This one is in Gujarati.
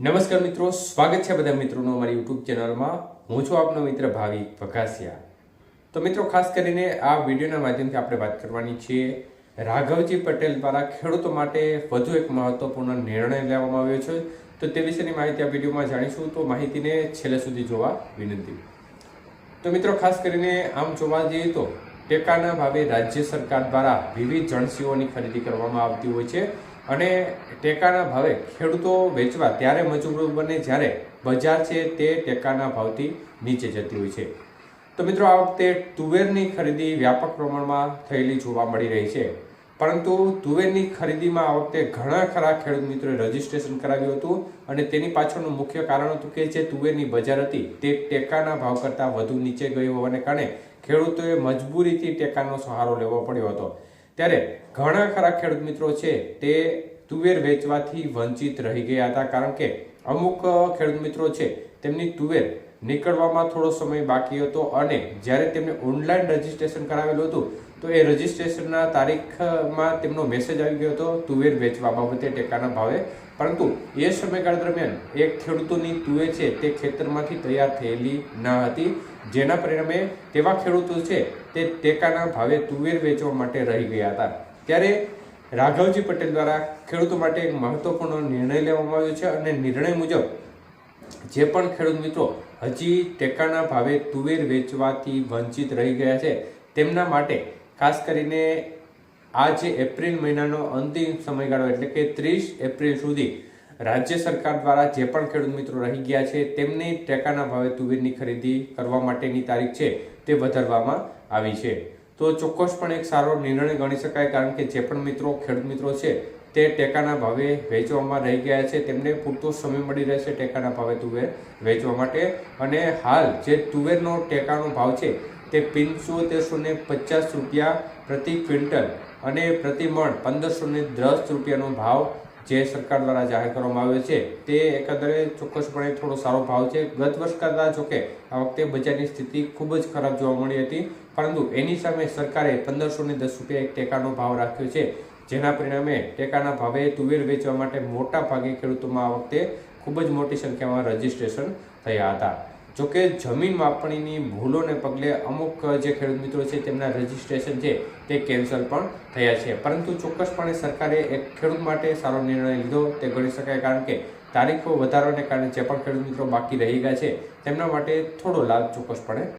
નમસ્કાર મિત્રો, સ્વાગત છે બધા મિત્રોનો અમારી યુટ્યુબ ચેનલમાં. હું છું આપનો મિત્ર ભાવિક વઘાસિયા. તો મિત્રો, ખાસ કરીને આ વિડીયોના માધ્યમથી આપણે વાત કરવાની છે. રાઘવજી પટેલ દ્વારા ખેડૂતો માટે વધુ એક મહત્વપૂર્ણ નિર્ણય લેવામાં આવ્યો છે. તો તે વિશેની માહિતી આ વિડીયોમાં જાણીશું. તો માહિતીને છેલ્લે સુધી જોવા વિનંતી. તો મિત્રો, ખાસ કરીને આમ જોવા જઈએ તો ટેકાના ભાવે રાજ્ય સરકાર દ્વારા વિવિધ જણસીઓની ખરીદી કરવામાં આવતી હોય છે. અને ટેકાના ભાવે ખેડૂતો વેચવા ત્યારે મજબૂર બને જ્યારે બજાર છે તે ટેકાના ભાવથી નીચે જતી હોય છે. તો મિત્રો, આ વખતે તુવેરની ખરીદી વ્યાપક પ્રમાણમાં થયેલી જોવા મળી રહી છે. પરંતુ તુવેરની ખરીદીમાં આ વખતે ઘણા ખરા ખેડૂત મિત્રોએ રજીસ્ટ્રેશન કરાવ્યું હતું અને તેની પાછળનું મુખ્ય કારણ હતું કે જે તુવેરની બજાર હતી તે ટેકાના ભાવ કરતાં વધુ નીચે ગઈ હોવાને કારણે ખેડૂતોએ મજબૂરીથી ટેકાનો સહારો લેવો પડ્યો હતો. ત્યારે ઘણા ખરા ખેડૂત મિત્રો છે તે તુવેર વેચવાથી વંચિત રહી ગયા હતા. કારણ કે અમુક ખેડૂત મિત્રો છે, તેમની તુવેર નીકળવામાં થોડો સમય બાકી હતો અને જ્યારે તેમણે ઓનલાઈન રજીસ્ટ્રેશન કરાવેલું હતું, તો એ રજીસ્ટ્રેશનના તારીખમાં તેમનો મેસેજ આવી ગયો હતો, તુવેર વેચવા બાબતે ટેકાના ભાવે. પરંતુ એ સમયગાળા દરમિયાન એક ખેડૂતોની તુવેર છે, તે ખેતરમાંથી તૈયાર થયેલી ન હતી. જેના પરિણામે તેવા ખેડૂતો છે, તે ટેકાના ભાવે તુવેર વેચવા માટે રહી ગયા હતા. ત્યારે રાઘવજી પટેલ દ્વારા ખેડૂતો માટે એક મહત્વપૂર્ણ નિર્ણય લેવામાં આવ્યો છે અને નિર્ણય મુજબ જે પણ ખેડૂત મિત્રો હજી ટેકાના ભાવે તુવેર વેચવાથી વંચિત રહી ગયા છે, તેમના માટે ખાસ કરીને આ જે એપ્રિલ મહિનાનો અંતિમ સમયગાળો એટલે કે ત્રીસ એપ્રિલ સુધી રાજ્ય સરકાર દ્વારા જે પણ ખેડૂત મિત્રો રહી ગયા છે, તેમની ટેકાના ભાવે તુવેરની ખરીદી કરવા માટેની તારીખ છે તે વધારવામાં આવી છે. તો ચોક્કસપણે એક સારો નિર્ણય ગણી શકાય, કારણ કે જે પણ મિત્રો, ખેડૂત મિત્રો છે, તે ટેકાના ભાવે વેચવામાં રહી ગયા છે. તેમને પૂરતો સમય મળી રહેશે ટેકાના ભાવે તુવેર વેચવા માટે. અને હાલ જે તુવેરનો ટેકાનો ભાવ છે, તે પંચોતેરસો ને પચાસ રૂપિયા પ્રતિ ક્વિન્ટલ અને પ્રતિ મણ પંદરસો ને દસ રૂપિયાનો ભાવ જે સરકાર દ્વારા જાહેર કરવામાં આવ્યો છે, તે એકંદરે ચોક્કસપણે થોડો સારો ભાવ છે. ગત વર્ષ કરતાં જોકે આ વખતે બજારની સ્થિતિ ખૂબ જ ખરાબ જોવા મળી હતી, પરંતુ એની સામે સરકારે પંદરસો ને દસ રૂપિયા એક ટેકાનો ભાવ રાખ્યો છે, જેના પરિણામે ટેકાના ભાવે તુવેર વેચવા માટે મોટા ભાગે ખેડૂતોમાં આ વખતે ખૂબ જ મોટી સંખ્યામાં રજીસ્ટ્રેશન થયા હતા. જોકે જમીન માપણીની ભૂલોને પગલે અમુક જે ખેડૂત મિત્રો છે તેમના રજીસ્ટ્રેશન છે તે કેન્સલ પણ થયા છે. પરંતુ ચોક્કસપણે સરકારે એક ખેડૂત માટે સારો નિર્ણય લીધો તે ગણી શકાય કારણ કે તારીખો વધારવાને કારણે જે પણ ખેડૂત મિત્રો બાકી રહી ગયા છે તેમના માટે થોડો લાભ ચોક્કસપણે